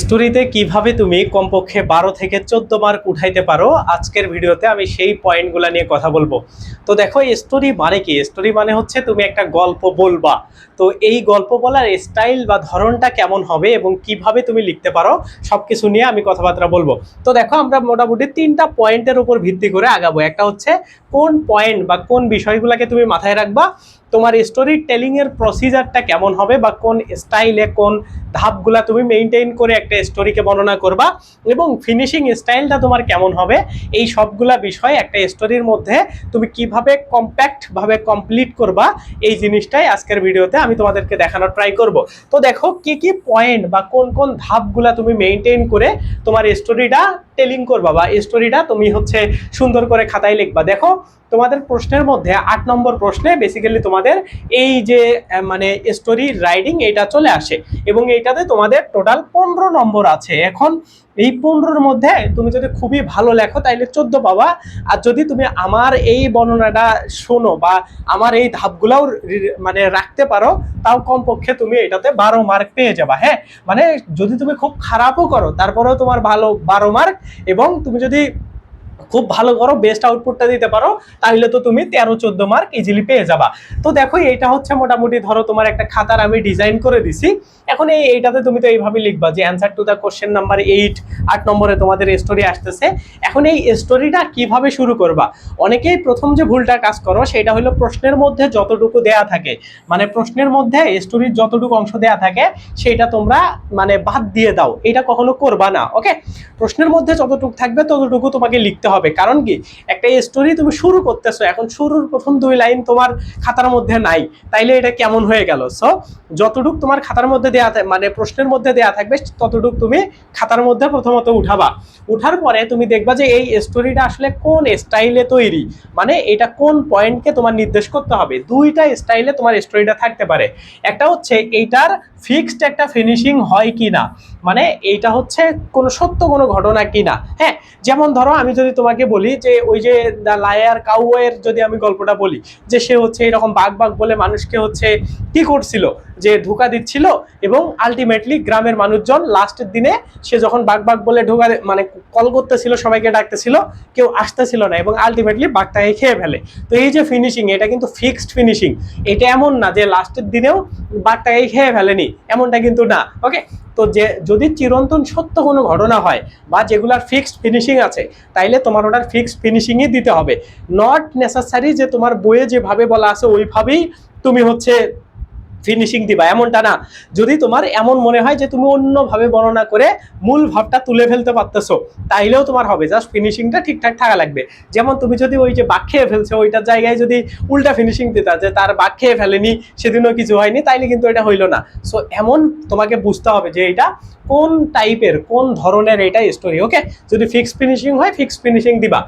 স্টোরিতে কীভাবে তুমি কমপক্ষে বারো থেকে চোদ্দ মার্ক উঠাইতে পারো, আজকের ভিডিওতে আমি সেই পয়েন্টগুলো নিয়ে কথা বলব। তো দেখো স্টোরি মানে কি? স্টোরি মানে হচ্ছে তুমি একটা গল্প বলবা। তো এই গল্প বলার স্টাইল বা ধরনটা কেমন হবে এবং কীভাবে তুমি লিখতে পারো সব কিছু নিয়ে আমি কথাবার্তা বলব। তো দেখো, আমরা মোটামুটি তিনটা পয়েন্টের উপর ভিত্তি করে আগাবো। একটা হচ্ছে কোন পয়েন্ট বা কোন বিষয়গুলোকে তুমি মাথায় রাখবা তোমার স্টোরি টেলিং এর প্রসিজারটা কেমন হবে বা কোন স্টাইলে কোন ধাপগুলা তুমি মেনটেন করে একটা স্টোরিকে বর্ণনা করবা এবং ফিনিশিং স্টাইলটা তোমার কেমন হবে, এই সবগুলা বিষয় একটা স্টোরির মধ্যে তুমি কীভাবে কম্প্যাক্ট ভাবে কমপ্লিট করবা, এই জিনিসটাই আজকের ভিডিওতে আমি তোমাদেরকে দেখানোর ট্রাই করব। তো দেখো কি কি পয়েন্ট বা কোন কোন ধাপগুলা তুমি মেনটেন করে তোমার স্টোরিটা টেলিং করবা বা স্টোরিটা তুমি হচ্ছে সুন্দর করে খাতায় লিখবা। দেখো, তোমাদের প্রশ্নের মধ্যে আট নম্বর প্রশ্নে বেসিক্যালি তোমাদের এই যে মানে স্টোরি রাইডিং এটা চলে আসে এবং এইটাতে তোমাদের টোটাল পনেরো নম্বর আছে। এখন এই পনেরোর মধ্যে তুমি যদি খুবই ভালো লেখো, তাইলে চোদ্দ পাবা। আর যদি তুমি আমার এই বর্ণনাটা শোনো বা আমার এই ধাপগুলাও মানে রাখতে পারো, তাও কমপক্ষে তুমি এটাতে বারো মার্ক পেয়ে যাবা হ্যাঁ? মানে যদি তুমি খুব খারাপও করো, তারপরেও তোমার ভালো বারো মার্ক এবং তুমি যদি খুব ভালো করো বেস্ট আউটপুটটা দিতে পারো, তাহলে তো তুমি তেরো, চোদ্দ মার্ক ইজিলি পেয়ে যাবা। তো দেখো, এইটা হচ্ছে মোটামুটি ধরো তোমার একটা খাতার আমি ডিজাইন করে দিছি। এখন এই এইটাতে তুমি তো এইভাবে লিখবা যে answer to the question number eight আট নম্বরে তোমাদের স্টোরি আসতেছে। এখন এই স্টোরিটা কীভাবে শুরু করবা? অনেকেই প্রথম যে ভুলটা কাজ করো, সেটা হলো প্রশ্নের মধ্যে যতটুকু দেয়া থাকে মানে প্রশ্নের মধ্যে স্টোরির যতটুকু অংশ দেয়া থাকে, সেটা তোমরা মানে বাদ দিয়ে দাও। এটা কখনো করবা না ওকে প্রশ্নের মধ্যে যতটুকু থাকবে, ততটুকু তোমাকে লিখতে হবে। কারণ কি? একটা স্টোরি তুমি শুরু করতেছো, এখন শুরুর প্রথম দুই লাইন তোমার খাতার মধ্যে নাই। তাইলে এটা কেমন হয়ে গেল? সো যতটুকু তোমার খাতার মধ্যে দেয়া মানে প্রশ্নের মধ্যে দেয়া থাকবে, ততটুকু তুমি খাতার মধ্যে প্রথমত উঠাবা। উঠার পরে তুমি দেখবা যে এই স্টোরিটা আসলে কোন স্টাইলে তৈরি? মানে এটা কোন পয়েন্টকে তোমার নির্দেশ করতে হবে? দুইটা স্টাইলে তোমার স্টোরিটা থাকতে পারে। একটা হচ্ছে, এইটার ফিক্সড একটা ফিনিশিং হয় কি না মানে এইটা হচ্ছে কোনো সত্য কোনো ঘটনা কিনা। হ্যাঁ যেমন ধরো আমি যদি তোমাকে বলি যে ওই যে লায়ার কাউয়ের যদি আমি গল্পটা বলি, যে সে হচ্ছে এরকম বাঘ বাঘ বলে মানুষকে হচ্ছে কি করছিল? যে ধোকা দিচ্ছিল এবং আলটিমেটলি গ্রামের মানুষজন লাস্টের দিনে সে যখন বাঘ বাঘ বলে ঢোকা মানে কল করতেছিল, সবাইকে ডাকতেছিল, কেউ আসতেছিল না এবং আলটিমেটলি বাঘটাকে খেয়ে ফেলে। তো এই যে ফিনিশিং এটা কিন্তু ফিক্সড ফিনিশিং এটা এমন না যে লাস্টের দিনেও বাঘটাকে খেয়ে ফেলেনি, এমনটা কিন্তু না ওকে তো যে যদি চিরন্তন সত্য কোনো ঘটনা হয় বা যেগুলার ফিক্সড ফিনিশিং আছে, তাইলে তোমার ওটার ফিক্সড ফিনিশিংই দিতে হবে। নট নেসেসারি যে তোমার বইয়ে যেভাবে বলা আছে, ওইভাবেই তুমি হচ্ছে ফিনিশিং দিবা, এমনটা না। যদি তোমার এমন মনে হয় যে তুমি অন্যভাবে বর্ণনা করে মূল ভাবটা তুলে ফেলতে পারতেছো, তাইলেও তোমার হবে জাস্ট ফিনিশিংটা ঠিকঠাক থাকা লাগবে। যেমন তুমি যদি ওই যে বাঘ খেয়ে ফেলছো ওইটার জায়গায় যদি উল্টা ফিনিশিং দিতা, যে তার বাঘ খেয়ে ফেলেনি, সেদিনও কিছু হয়নি, তাইলে কিন্তু এটা হইল না। সো এমন তোমাকে বুঝতে হবে যে এটা কোন টাইপের কোন ধরনের এটা স্টোরি ওকে যদি ফিক্সড ফিনিশিং হয় ফিক্সড ফিনিশিং দিবা।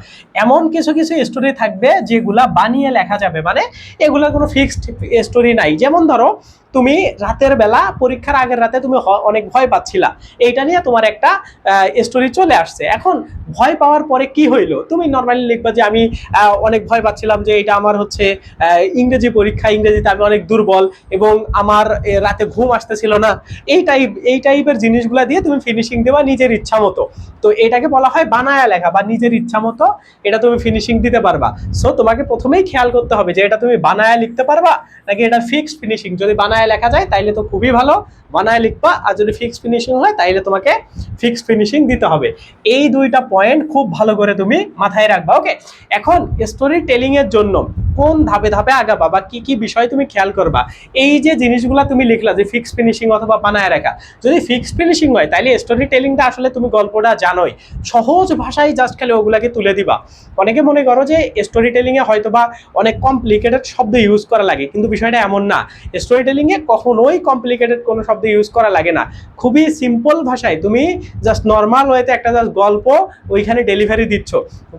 এমন কিছু কিছু স্টোরি থাকবে যেগুলা বানিয়ে লেখা যাবে মানে এগুলা কোনো ফিক্সড স্টোরি নাই। যেমন ধরো else. তুমি রাতের বেলা, পরীক্ষার আগের রাতে তুমি অনেক ভয় পাচ্ছিলা। এইটা নিয়ে তোমার একটা স্টোরি চলে আসছে। এখন ভয় পাওয়ার পরে কি হইল? তুমি নর্মালি লিখবা যে আমি অনেক ভয় পাচ্ছিলাম যে এটা আমার হচ্ছে ইংরেজি পরীক্ষা, ইংরেজিতে আমি অনেক দুর্বল এবং আমার রাতে ঘুম আসতেছিল না। এই টাইপ এই টাইপের জিনিসগুলা দিয়ে তুমি ফিনিশিং দেবা নিজের ইচ্ছা মতো। তো এটাকে বলা হয় বানায়া লেখা বা নিজের ইচ্ছা মতো এটা তুমি ফিনিশিং দিতে পারবা। সো তোমাকে প্রথমেই খেয়াল করতে হবে যে এটা তুমি বানায়া লিখতে পারবা নাকি এটা ফিক্সড ফিনিশিং যদি বানায় লেখা যায়, তাইলে তো খুবই ভালো। বানায় লিখবা, আর যদি ফিক্সড ফিনিশিং হয়, তাইলে তোমাকে ফিক্সড ফিনিশিং দিতে হবে। এই দুইটা পয়েন্ট খুব ভালো করে তুমি মাথায় রাখবা ওকে এখন স্টোরি টেলিং এর জন্য কোন ধাপে ধাপে আগাবা বা কি কি বিষয় তুমি খেয়াল করবা? এই যে জিনিসগুলা তুমি লিখলা, যে ফিক্স ফিনিশিং অথবা বানায় রাখা, যদি ফিক্স ফিনিশিং হয় তাহলে স্টোরি টেলিংটা আসলে তুমি গল্পটা জানোই। সহজ ভাষায় জাস্ট খালি ওগুলাকে তুলে দিবা। অনেকে মনে করো যে স্টোরি টেলিং এ হয়তো বা অনেক কমপ্লিকেটেড শব্দ ইউজ করা লাগে, কিন্তু বিষয়টা এমন না। স্টোরি টেলিং এ কখনোই কমপ্লিকেটেড কোনো শব্দ ইউজ করা লাগে না। খুবই সিম্পল ভাষায় তুমি জাস্ট নর্মাল ওয়েতে একটা জাস্ট গল্প ওইখানে ডেলিভারি দিচ্ছ।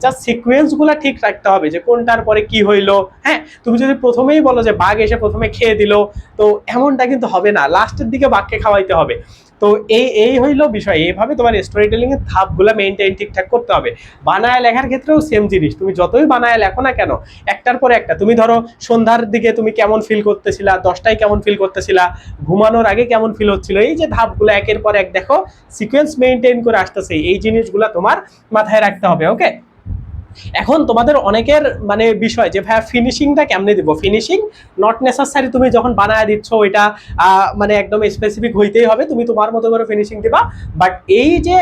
জাস্ট সিকোয়েন্সগুলো ঠিক রাখতে হবে যে কোনটার পরে কি হইল হ্যাঁ তুমি যদি প্রথমেই বলো যে বাঘ এসে প্রথমে খেয়ে দিল, তো এমনটা কিন্তু হবে না। লাস্টের দিকে বাঘকে খাওয়াইতে হবে। তো এই এই হইল বিষয়। এইভাবে তোমার স্টোরি টেলিং এর ধাপগুলো মেনটেন ঠিকঠাক করতে হবে। বানায় লেখার ক্ষেত্রেও সেম জিনিস। তুমি যতই বানায় লেখো না কেন, একটার পর একটা। তুমি ধরো সন্ধ্যার দিকে তুমি কেমন ফিল করতেছিলা, দশটায় কেমন ফিল করতেছিলা, ঘুমানোর আগে কেমন ফিল হচ্ছিল, এই যে ধাপগুলো একের পর এক, দেখো সিকোয়েন্স মেনটেন করে আসতেছে। এই জিনিসগুলো তোমার মাথায় রাখতে হবে ওকে এখন তোমাদের অনেকের মানে বিষয় যে ভাইয়া ফিনিশিংটা কেমনে দিব? ফিনিশিং নট নেসেসারি তুমি যখন বানায় দিচ্ছ আহ, মানে একদম স্পেসিফিক হইতেই হবে তুমি তোমার মতো করে ফিনিশিং দিবা। বাট এই যে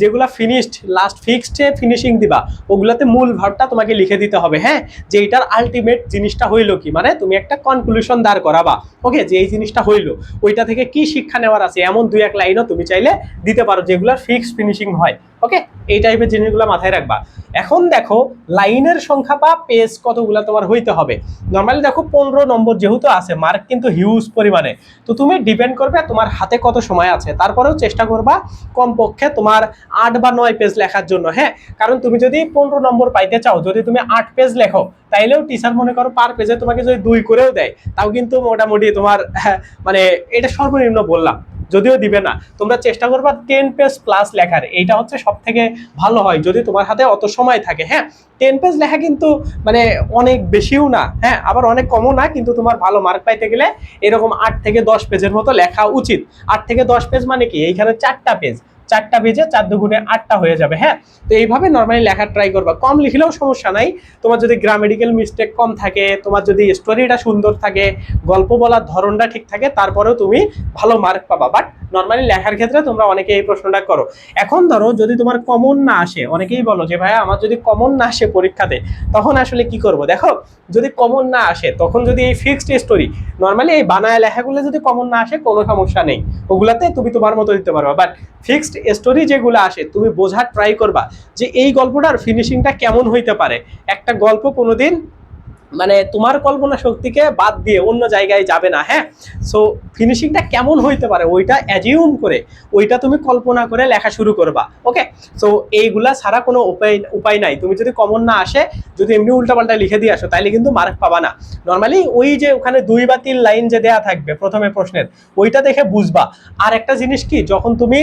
যেগুলা ফিনিশড লাস্ট ফিক্সড ফিনিশিং দিবা, ওগুলাতে মূল ভাবটা তোমাকে লিখে দিতে হবে হ্যাঁ? যে এটার আলটিমেট জিনিসটা হইল কি? মানে তুমি একটা কনক্লুশন দাঁড় করাবা ওকে যে এই জিনিসটা হইল, ওইটা থেকে কি শিক্ষা নেওয়ার আছে? এমন দুই এক লাইনও তুমি চাইলে দিতে পারো, যেগুলার ফিক্সড ফিনিশিং হয় ওকে এই টাইপের জিনিসগুলো মাথায় রাখবা। এখন দেখো, লাইনের সংখ্যা বা পেজ কতগুলো তোমার হইতে হবে? নর্মালি দেখো, পনেরো নম্বর যেহেতু আছে মার্ক কিন্তু হিউজ পরিমাণে। তো তুমি ডিপেন্ড করবে তোমার হাতে কত সময় আছে। তারপরেও চেষ্টা করবা, কমপক্ষে তোমার আট বা নয় পেজ লেখার জন্য হ্যাঁ? কারণ তুমি যদি পনেরো নম্বর পাইতে চাও, যদি তুমি আট পেজ লেখো, তাইলেও টিচার মনে করো পার পেজে তোমাকে যদি দুই করেও দেয়, তাও কিন্তু মোটামুটি তোমার মানে এটা সর্বনিম্ন বললাম, যদিও দিবে না। তোমরা চেষ্টা করবা টেন পেজ প্লাস লেখার, এইটা হচ্ছে সব থেকে ভালো হয়, যদি তোমার হাতে অত সময় থাকে হ্যাঁ? টেন পেজ লেখা কিন্তু মানে অনেক বেশিও না হ্যাঁ? আবার অনেক কমও না, কিন্তু তোমার ভালো মার্ক পাইতে গেলে এরকম আট থেকে দশ পেজের মতো লেখা উচিত। আট থেকে দশ পেজ মানে কি? এইখানে চারটা পেজ চারটা বেজে চার দুগুণে আটটা হয়ে যাবে হ্যাঁ? তো এইভাবে নর্মালি লেখার ট্রাই করবা। কম লিখলেও সমস্যা নাই। তোমার যদি গ্রামেটিক্যাল মিস্টেক কম থাকে, তোমার যদি স্টোরিটা সুন্দর থাকে, গল্প বলার ধরনটা ঠিক থাকে, তারপরেও তুমি ভালো মার্ক পাবা। বাট নর্মালি লেখার ক্ষেত্রে তোমরা অনেকে এই প্রশ্নটা করো। এখন ধরো যদি তোমার কমন না আসে, অনেকেই বলো যে, ভাইয়া, আমার যদি কমন না আসে পরীক্ষাতে, তখন আসলে কি করব? দেখো, যদি কমন না আসে, তখন যদি এই ফিক্সড স্টোরি নর্মালি এই বানায় লেখাগুলো যদি কমন না আসে, কোনো সমস্যা নেই। ওগুলাতে তুমি তোমার মতো দিতে পারবা। বাট ফিক্সড স্টোরি যেগুলো আসে, তুমি বোঝার ট্রাই করবা যে এই গল্পটার ফিনিশিংটা কেমন হইতে পারে। একটা গল্প কোনোদিন মানে তোমার কল্পনা শক্তিকে বাদ দিয়ে অন্য জায়গায় যাবে না হ্যাঁ? সো ফিনিশিংটা কেমন হইতে পারে? ওইটা অ্যাজিউম করে, ওইটা তুমি কল্পনা করে লেখা শুরু করবা ওকে সো এইগুলা ছাড়া কোনো উপায় উপায় নাই। তুমি যদি কমন না আসে, যদি এমনি উল্টাপাল্টা লিখে দিয়ে আসো, তাইলে কিন্তু মার্ক পাবা না। নর্মালি ওই যে ওখানে দুই বা তিন লাইন যে দেয়া থাকবে প্রথমে প্রশ্নের, ওইটা দেখে বুঝবা। আর একটা জিনিস কি, যখন তুমি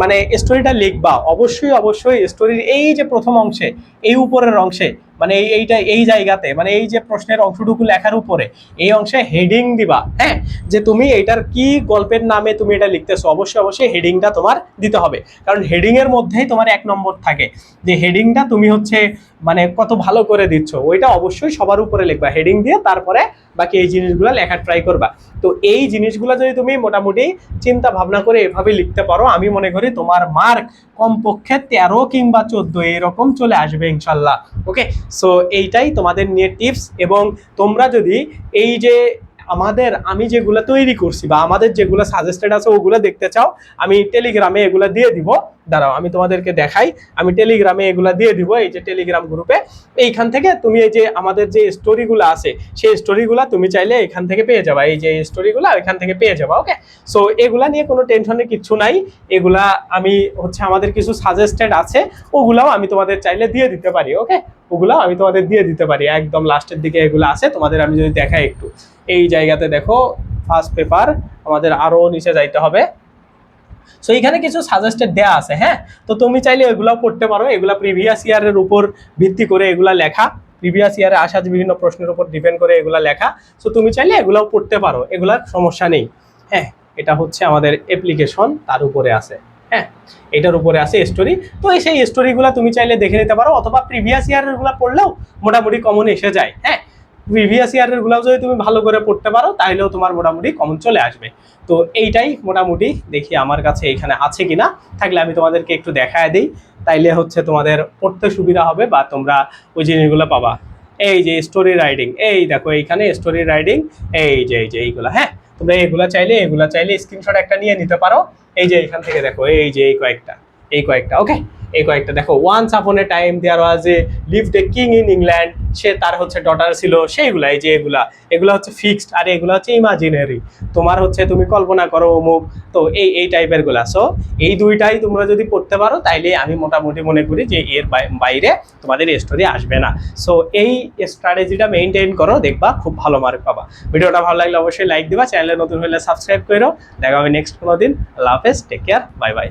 মানে স্টোরিটা লিখবা, অবশ্যই অবশ্যই স্টোরির এই যে প্রথম অংশে, এই উপরের অংশে মানে এই এইটা, এই জায়গাতে মানে এই যে প্রশ্নের অংশটুকু লেখার উপরে, এই অংশে হেডিং দিবা হ্যাঁ? যে তুমি এইটার কি গল্পের নামে তুমি এটা লিখতেছো, অবশ্যই অবশ্যই হেডিংটা তোমার দিতে হবে। কারণ হেডিং এর মধ্যেই তোমার এক নম্বর থাকে। যে হেডিংটা তুমি হচ্ছে মানে কত ভালো করে দিচ্ছ, ওইটা অবশ্যই সবার উপরে লিখবা, হেডিং দিয়ে তারপরে বাকি এই জিনিসগুলো লেখা ট্রাই করবা। তো এই জিনিসগুলো যদি তুমি মোটামুটি চিন্তা ভাবনা করে এভাবে লিখতে পারো, আমি মনে করি তোমার মার্ক কমপক্ষে তেরো কিংবা চোদ্দ এরকম চলে আসবে ইনশাল্লাহ ওকে সো এইটাই তোমাদের নিয়ে টিপস এবং তোমরা যদি এই যে আমাদের, আমি যেগুলো তৈরি করছি বা আমাদের যেগুলো সাজেস্টেড আছে, ওগুলো দেখতে চাও, আমি টেলিগ্রামে এগুলো দিয়ে দিব। দাঁড়াও, আমি তোমাদেরকে দেখাই, আমি টেলিগ্রামে এগুলো দিয়ে দিব, এই যে টেলিগ্রাম গ্রুপে এইখান থেকে তুমি এই যে আমাদের যে স্টোরিগুলো আছে, সেই স্টোরিগুলো তুমি চাইলে এখান থেকে পেয়ে যাবা, এই যে স্টোরিগুলো এখান থেকে পেয়ে যাবা ওকে সো এগুলা নিয়ে কোনো টেনশনের কিছু নাই, এগুলা আমি হচ্ছে আমাদের কিছু সাজেস্টেড আছে, ওগুলাও আমি তোমাদের চাইলে দিয়ে দিতে পারি ওকে ওগুলাও আমি তোমাদের দিয়ে দিতে পারি, একদম লাস্টের দিকে এগুলো আছে, তোমাদের আমি যদি দেখাই একটু। এই জায়গাতে দেখো ফার্স্ট পেপার আমাদের আরও নিচে যাইতে হবে। সো এখানে কিছু সাজেস্টেড দেয়া আছে হ্যাঁ? তো তুমি চাইলে এগুলাও পড়তে পারো, এগুলা প্রিভিয়াস ইয়ারের উপর ভিত্তি করে এগুলা লেখা। প্রিভিয়াস ইয়ারে আসা বিভিন্ন প্রশ্নের উপর ডিপেন্ড করে এগুলা লেখা। সো তুমি চাইলে এগুলাও পড়তে পারো, এগুলার সমস্যা নেই। হ্যাঁ এটা হচ্ছে আমাদের অ্যাপ্লিকেশন তার উপরে আছে। হ্যাঁ এটার উপরে আছে স্টোরি তো সেই স্টোরিগুলো তুমি চাইলে দেখে নিতে পারো, অথবা প্রিভিয়াস ইয়ারেরগুলা পড়লেও মোটামুটি কমন এসে যায়। হ্যাঁ প্রিভিয়াস ইয়ারের গুলাও যদি তুমি ভালো করে পড়তে পারো তাহলেও তোমার মোটামুটি কমন চলে আসবে। তো এইটাই মোটামুটি দেখি আমার কাছে এখানে আছে কিনা। থাকলে আমি তোমাদেরকে একটু দেখায় দিই। তাইলে হচ্ছে তোমাদের পড়তে সুবিধা হবে বা তোমরা ওই জিনিসগুলো পাবা। এই যে স্টোরি রাইডিং এই দেখো এইখানে স্টোরি রাইডিং এই যে এই যে এইগুলা হ্যাঁ? তোমরা এগুলা চাইলে এগুলা চাইলে স্ক্রিনশট একটা নিয়ে নিতে পারো। এই যে এখান থেকে দেখো, এই যে এই কয়েকটা এই কয়েকটা ওকে এই কয়েকটা। দেখো once upon a time there was a live the king in England সে তার হচ্ছে ডটার ছিল, সেইগুলা, এই যে এগুলা। এগুলা হচ্ছে ফিক্সড আর এগুলা হচ্ছে ইমাজিনারি তোমার হচ্ছে তুমি কল্পনা করো অমুক। তো এই এই টাইপেরগুলা। সো এই দুইটাই তোমরা যদি পড়তে পারো, তাইলে আমি মোটামুটি মনে করি যে এর বাইরে তোমাদের স্টোরি আসবে না। সো এই স্ট্র্যাটেজিটা মেনটেন করো, দেখবা খুব ভালো মার্ক পাবা। ভিডিওটা ভালো লাগলে অবশ্যই লাইক দিবা চ্যানেলে নতুন হলে সাবস্ক্রাইব করো দেখা হবে নেক্সট কোনো দিন। আল্লাহ হাফেজ টেক কেয়ার বাই বাই